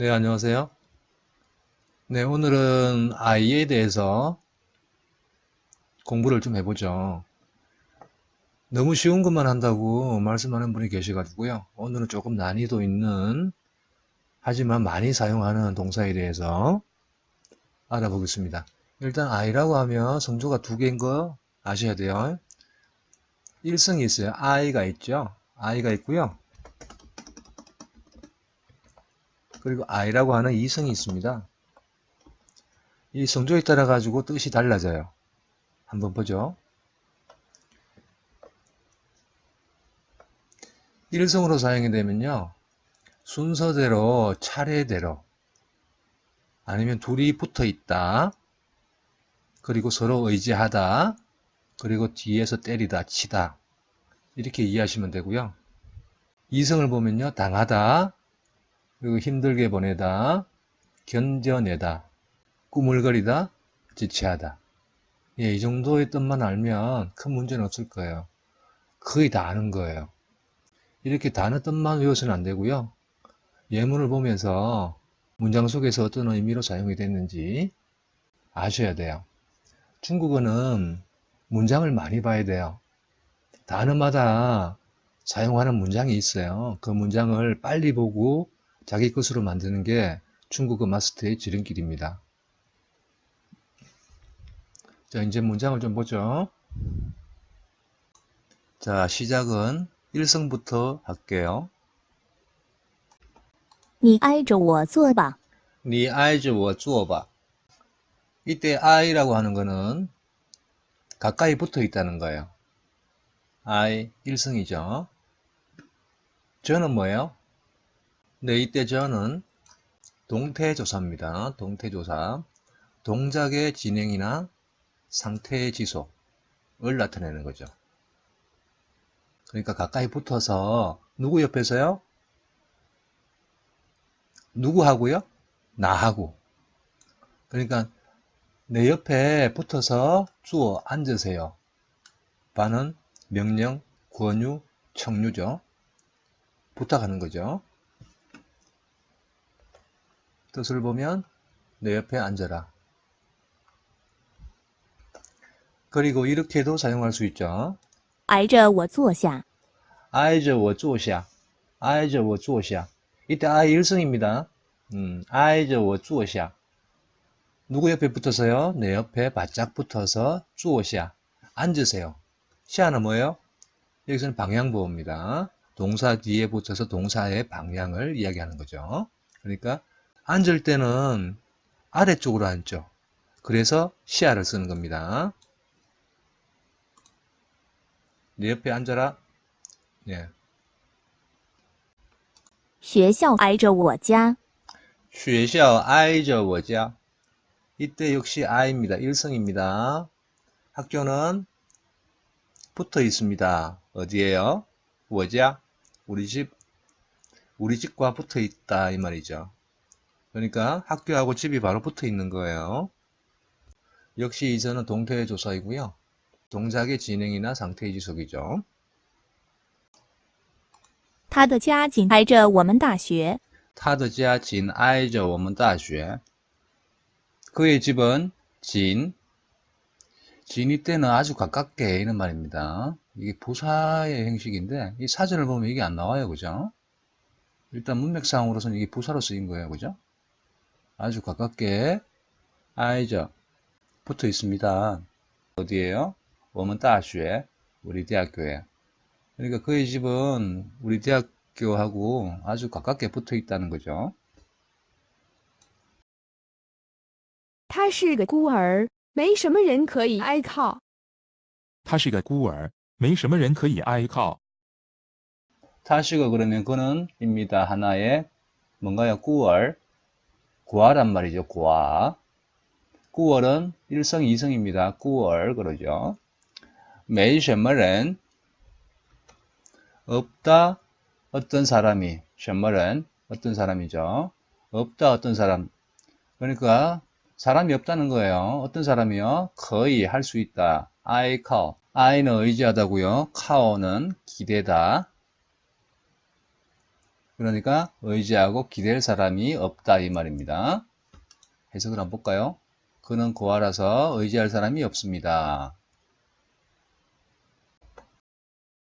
네, 안녕하세요. 네, 오늘은 아이에 대해서 공부를 좀 해보죠. 너무 쉬운 것만 한다고 말씀하는 분이 계셔가지고요. 오늘은 조금 난이도 있는, 하지만 많이 사용하는 동사에 대해서 알아보겠습니다. 일단 I라고 하면 성조가 두 개인 거 아셔야 돼요. 일성이 있어요. I가 있죠. I가 있고요. 그리고 I라고 하는 이성이 있습니다. 이 성조에 따라 가지고 뜻이 달라져요. 한번 보죠. 일성으로 사용이 되면요. 순서대로 차례대로 아니면 둘이 붙어 있다. 그리고 서로 의지하다. 그리고 뒤에서 때리다, 치다. 이렇게 이해하시면 되고요. 이성을 보면요. 당하다. 그리고 힘들게 보내다. 견뎌내다. 꾸물거리다. 지체하다. 예, 이 정도의 뜻만 알면 큰 문제는 없을 거예요. 거의 다 아는 거예요. 이렇게 단어 뜻만 외워서는 안 되고요. 예문을 보면서 문장 속에서 어떤 의미로 사용이 됐는지 아셔야 돼요. 중국어는 문장을 많이 봐야 돼요. 단어마다 사용하는 문장이 있어요. 그 문장을 빨리 보고 자기 것으로 만드는 게 중국어 마스터의 지름길입니다. 자, 이제 문장을 좀 보죠. 자, 시작은 일성부터 할게요. 你挨着我坐吧。 니 아이즈 워 주어봐. 이때 I라고 하는 거는 가까이 붙어 있다는 거예요. I 일성이죠. 저는 뭐예요? 네, 이때 저는 동태조사입니다. 동태조사. 동작의 진행이나 상태의 지속을 나타내는 거죠. 그러니까 가까이 붙어서 누구 옆에서요? 누구하고요? 나하고. 그러니까 내 옆에 붙어서 주어 앉으세요. 반은 명령, 권유, 청유죠. 부탁하는 거죠. 뜻을 보면 내 옆에 앉아라. 그리고 이렇게도 사용할 수 있죠. 挨着我坐下。挨着我坐下. 挨着我坐下. 이때 I 일성입니다. 음, 挨着我坐下. 누구 옆에 붙어서요? 내 옆에 바짝 붙어서 坐下. 앉으세요. 시아는 뭐예요? 여기서는 방향보호입니다. 동사 뒤에 붙여서 동사의 방향을 이야기하는 거죠. 그러니까 앉을 때는 아래쪽으로 앉죠. 그래서 시아를 쓰는 겁니다. 내 옆에 앉아라. 예. 学校挨着我家。学校挨着我家. 이때 역시 I입니다. 일성입니다. 학교는 붙어 있습니다. 어디에요? 我家. 우리 집. 우리 집과 붙어 있다 이 말이죠. 그러니까 학교하고 집이 바로 붙어 있는 거예요. 역시 이전은 동태의 조사이고요. 동작의 진행이나 상태의 지속이죠. 他的家紧挨着我们大学。他的家紧挨着我们大学. 그의 집은 진, 진이 때는 아주 가깝게 이런 말입니다. 이게 부사의 형식인데 이 사전을 보면 이게 안 나와요, 그죠? 일단 문맥상으로서는 이게 부사로 쓰인 거예요, 그죠? 아주 가깝게 아이저 붙어 있습니다. 어디에요? 我们大学 우리 대학교에. 그러니까 그의 집은 우리 대학교하고 아주 가깝게 붙어 있다는 거죠. 他是个孤儿，没什么人可以挨靠。他是个孤儿，没什么人可以挨靠。 타시가 그러면 그는 입니다. 하나의 뭔가요? 9월. 구하란 말이죠. 구하. 구월은 1성, 2성입니다. 구월 그러죠. 매일 셴말은 없다 어떤 사람이 셴말은 어떤 사람이죠. 없다 어떤 사람. 그러니까 사람이 없다는 거예요. 어떤 사람이요? 거의 할 수 있다. I cow. I는 의지하다고요. 카오는 기대다. 그러니까 의지하고 기댈 사람이 없다 이 말입니다. 해석을 한번 볼까요? 그는 고아라서 의지할 사람이 없습니다.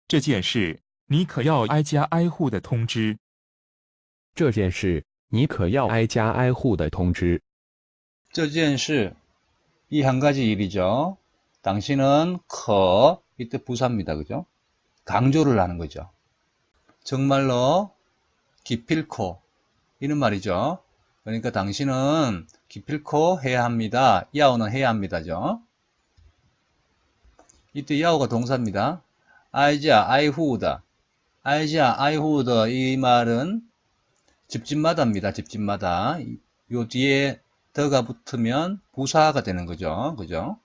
这件事，你可要挨家挨户的通知。这件事你可要挨家挨户的通知。 저지엔시 이 한 가지 일이죠. 당신은 커 이때 부사입니다. 그죠? 강조를 하는 거죠. 정말로 기필코 이런 말이죠. 그러니까 당신은 기필코 해야 합니다. 야오는 해야 합니다죠. 이때 야오가 동사입니다. 아이자 아이후우다. 아이자 아이후우다 이 말은 집집마다입니다. 집집마다. 이- 요 뒤에 더가 붙으면 부사가 되는 거죠. 그죠?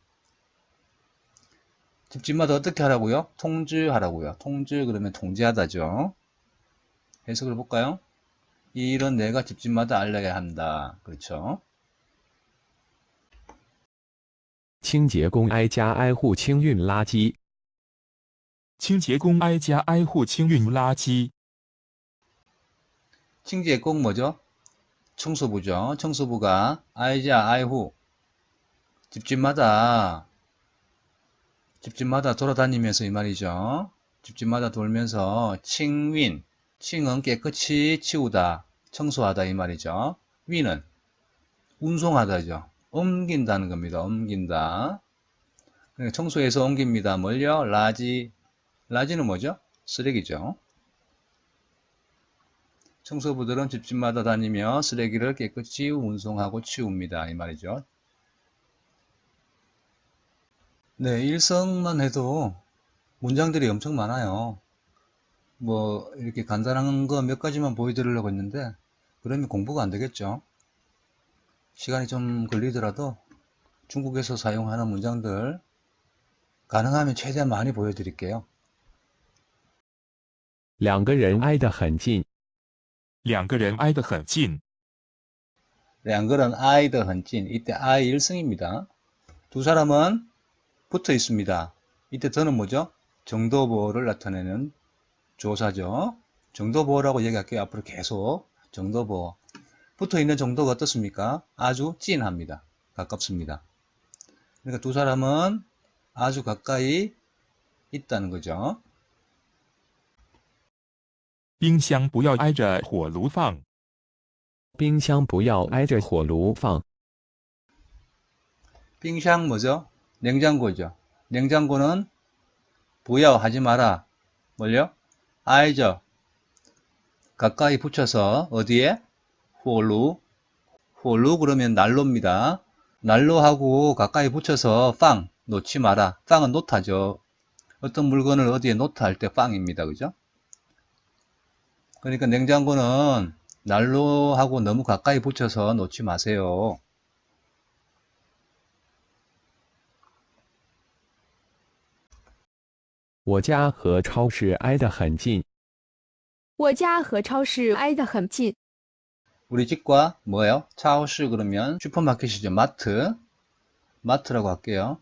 집집마다 어떻게 하라고요? 통지하라고요. 통지 그러면 통제하다죠. 해석을 볼까요? 이 일은 내가 집집마다 알려야 한다. 그렇죠? 清洁工挨家挨户清运垃圾。清洁工挨家挨户清运垃圾。 칭지의 꼭 뭐죠? 청소부죠. 청소부가 아이자 아이후 집집마다 집집마다 돌아다니면서 이 말이죠. 집집마다 돌면서 칭윈 칭은 깨끗이 치우다 청소하다 이 말이죠. 윈은 운송하다죠. 옮긴다는 겁니다. 옮긴다. 그러니까 청소해서 옮깁니다. 뭘요? 라지 라지는 뭐죠? 쓰레기죠. 청소부들은 집집마다 다니며 쓰레기를 깨끗이 운송하고 치웁니다. 이 말이죠. 네, 일성만 해도 문장들이 엄청 많아요. 뭐, 이렇게 간단한 거 몇 가지만 보여드리려고 했는데, 그러면 공부가 안 되겠죠. 시간이 좀 걸리더라도 중국에서 사용하는 문장들 가능하면 최대한 많이 보여드릴게요. 两个人挨得很近。两个人挨得很近。 양글은 아이더 헌찐 이때 아이 일승입니다. 두 사람은 붙어 있습니다. 이때 더는 뭐죠? 정도보호를 나타내는 조사죠. 정도보호라고 얘기할게요. 앞으로 계속 정도보호. 붙어 있는 정도가 어떻습니까? 아주 찐합니다. 가깝습니다. 그러니까 두 사람은 아주 가까이 있다는 거죠. 冰箱不要挨着火炉放。冰箱不要挨着火炉放。 빙샹 뭐죠? 냉장고죠. 냉장고는 부야 하지 마라. 뭘요? 아이죠. 가까이 붙여서 어디에? 홀루. 홀루 그러면 난로입니다. 난로하고 가까이 붙여서 빵 놓지 마라. 빵은 놓다죠. 어떤 물건을 어디에 놓다 할 때 빵입니다. 그죠? 그러니까 냉장고는 난로하고 너무 가까이 붙여서 놓지 마세요. 我家和超市挨得很近。我家和超市挨得很近。 우리 집과 뭐예요? 차오시 그러면 슈퍼마켓이죠. 마트. 마트라고 할게요.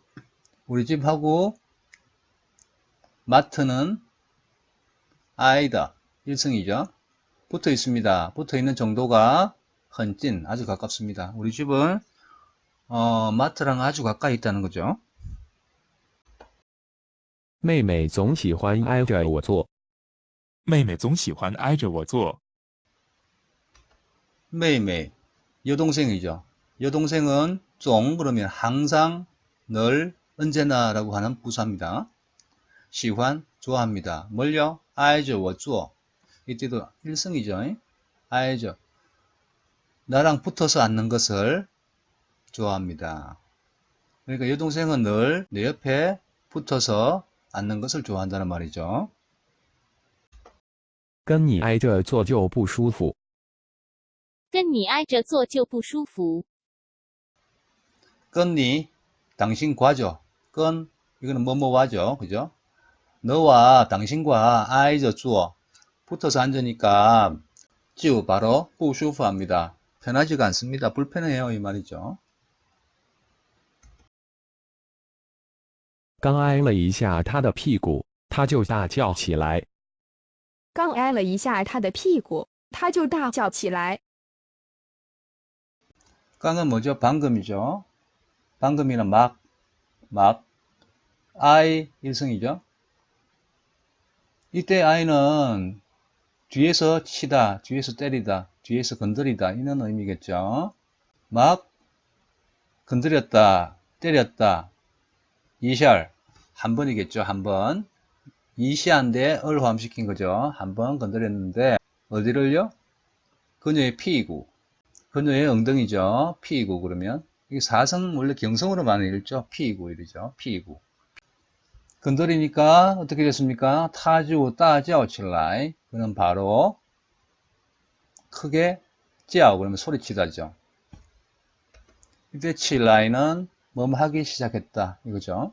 우리 집하고 마트는 아이다. 1승이죠. 붙어 있습니다. 붙어 있는 정도가 헌찐, 아주 가깝습니다. 우리 집은 어, 마트랑 아주 가까이 있다는 거죠. 妹妹总喜欢挨着我坐。妹妹总喜欢挨着我坐。 매일매일 여동생이죠. 여동생은 종 그러면 항상 늘 언제나라고 하는 부사입니다. 시환 좋아합니다. 뭘요? 아이죠 워주어 이때도 일승이죠. 아이죠. 나랑 붙어서 앉는 것을 좋아합니다. 그러니까 여동생은 늘 내 옆에 붙어서 앉는 것을 좋아한다는 말이죠. 跟你挨着坐就不舒服。跟你挨着坐就不舒服。 건니 당신 과죠. 건 이거는 뭐뭐와죠. 그죠? 너와 당신과 아이저 주어 붙어서 앉으니까 찌우 바로 부슈프합니다. 편하지가 않습니다. 불편해요 이 말이죠. 刚挨了一下他的屁股，他就大叫起来。刚挨了一下他的屁股， 他就大叫起来。 깡은 뭐죠? 방금이죠. 방금이란 막, 막. I 일성이죠. 이때 I는 뒤에서 치다, 뒤에서 때리다, 뒤에서 건드리다 이런 의미겠죠. 막 건드렸다, 때렸다. 이샬 한 번이겠죠. 한 번. 이시한데 을 포함시킨 거죠. 한 번 건드렸는데 어디를요? 그녀의 피이고 그녀의 엉덩이죠. 피이고 그러면 이게 사성 원래 경성으로 많이 읽죠. 피이고 이러죠. 피이고 건드리니까 어떻게 됐습니까? 타주 따지ao 칠라이 그는 바로 크게 찌아오 그러면 소리치다죠. 이때 칠라이는 뭐뭐 하기 시작했다 이거죠.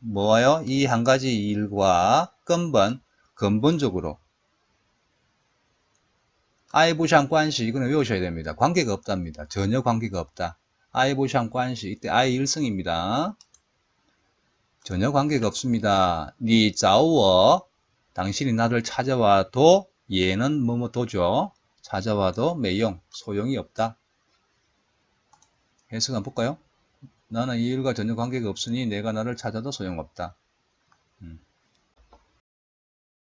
뭐와요? 이 한 가지 일과根本, 근본적으로. 아이보샹 관시, 이거는 외우셔야 됩니다. 관계가 없답니다. 전혀 관계가 없다. 아이보샹 관시, 이때 아이 일성입니다. 전혀 관계가 없습니다. 니 자오워, 당신이 나를 찾아와도 얘는 뭐뭐 도죠. 찾아와도 매용, 소용이 없다. 해석 한번 볼까요? 나는 이 일과 전혀 관계가 없으니 내가 나를 찾아도 소용없다.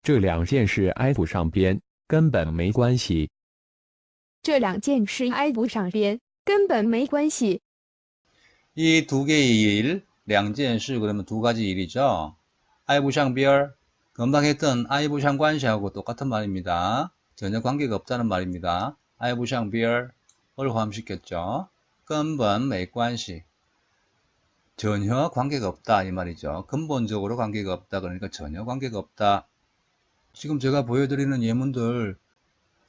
这两件事挨不上边，根本没关系。这两件事挨不上边，根本没关系。 이 두 개의 일, 량지엔시 그러면 두 가지 일이죠. 아이부샹비얼, 금방 했던 아이부샹 관시하고 똑같은 말입니다. 전혀 관계가 없다는 말입니다. 아이부샹비얼, 을 포함시켰죠. 근본 매관시. 전혀 관계가 없다 이 말이죠. 근본적으로 관계가 없다 그러니까 전혀 관계가 없다. 지금 제가 보여드리는 예문들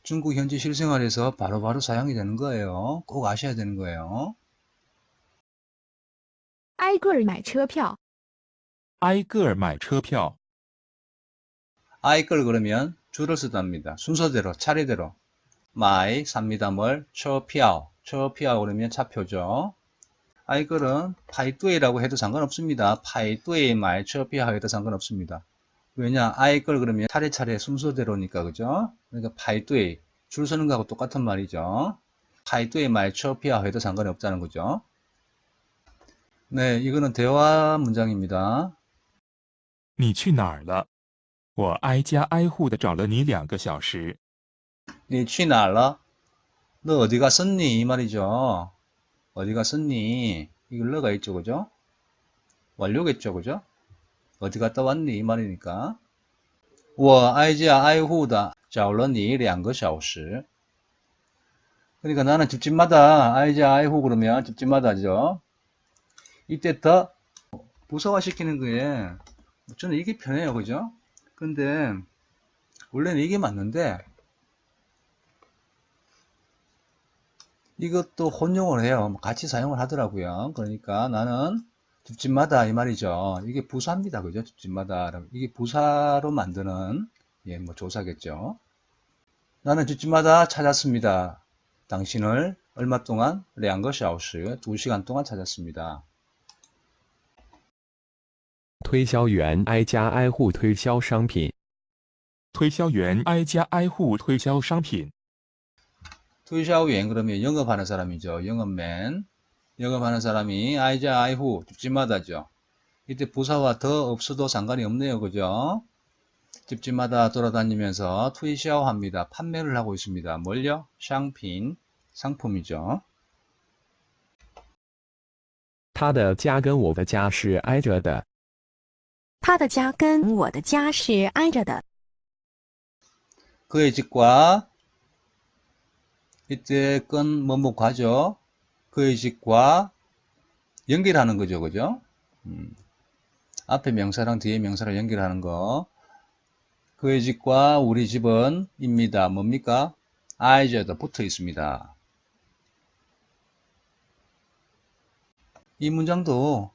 중국 현지 실생활에서 바로바로 사용이 되는 거예요. 꼭 아셔야 되는 거예요. 挨个儿买车票，挨个儿买车票， 아이걸 그러면 줄을 쓰답니다. 순서대로, 차례대로. 마이, 삽니다, 뭘, 처피아오. 처피아오 그러면 차표죠. 아이걸은 파이뚜에라고 해도 상관없습니다. 파이뚜에 마이, 처피아오 해도 상관없습니다. 왜냐, 아이걸 그러면 차례차례 순서대로니까, 그죠? 그러니까 파이뚜에, 줄 서는 거하고 똑같은 말이죠. 파이뚜에 마이, 처피아오 해도 상관이 없다는 거죠. 네, 이거는 대화 문장입니다. 你去哪儿了？我挨家挨户的找了你两个小时。 니 취날라? 너 어디 갔었니? 이 말이죠. 어디 갔었니? 이걸 너가 있죠, 그죠? 완료겠죠, 그죠? 어디 갔다 왔니? 이 말이니까. 我挨家挨户的找了你两个小时. 그러니까 나는 집집마다挨家 挨户 그러면 집집마다죠. 이때 더 부서화시키는 거에 저는 이게 편해요, 그죠? 근데 원래는 이게 맞는데 이것도 혼용을 해요. 뭐 같이 사용을 하더라고요. 그러니까 나는 집집마다 이 말이죠. 이게 부사입니다. 그죠? 집집마다. 이게 부사로 만드는 예, 뭐 조사겠죠. 나는 집집마다 찾았습니다. 당신을 얼마 동안? 2个小时, 2시간 동안 찾았습니다. 推销员挨家挨户推销商品。推销员挨家挨户推销商品。 투샤오행 그러면 영업하는 사람이죠. 영업맨. 영업하는 사람이 아이자 아이후 집집마다죠. 이때 부사와 더 없어도 상관이 없네요. 그죠? 집집마다 돌아다니면서 투이샤오 합니다. 판매를 하고 있습니다. 뭘요? 상品, 상품이죠. 他的家跟我的家是挨着的。他的家跟我的家是挨着的。 그의 집과 이때 건 뭐뭐 과죠. 그의 집과 연결하는 거죠. 그죠? 음. 앞에 명사랑 뒤에 명사를 연결하는 거. 그의 집과 우리 집은 입니다. 뭡니까? 아이저도 붙어 있습니다. 이 문장도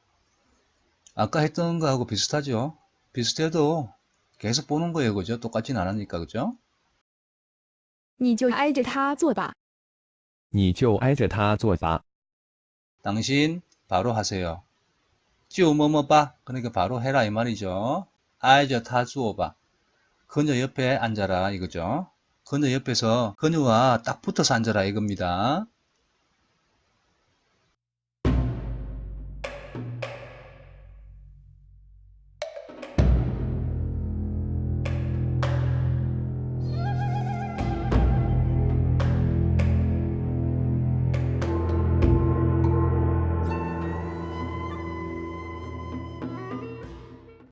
아까 했던 거하고 비슷하죠? 비슷해도 계속 보는 거예요. 그죠? 똑같진 않으니까. 그죠? 你就挨着他做吧。 你就挨着他做吧。 당신 바로 하세요. 찌우 뭐뭐 봐. 그러니까 바로 해라 이 말이죠. 아이저 타 주어 봐. 그녀 옆에 앉아라 이거죠. 그녀 옆에서 그녀와 딱 붙어서 앉아라 이겁니다.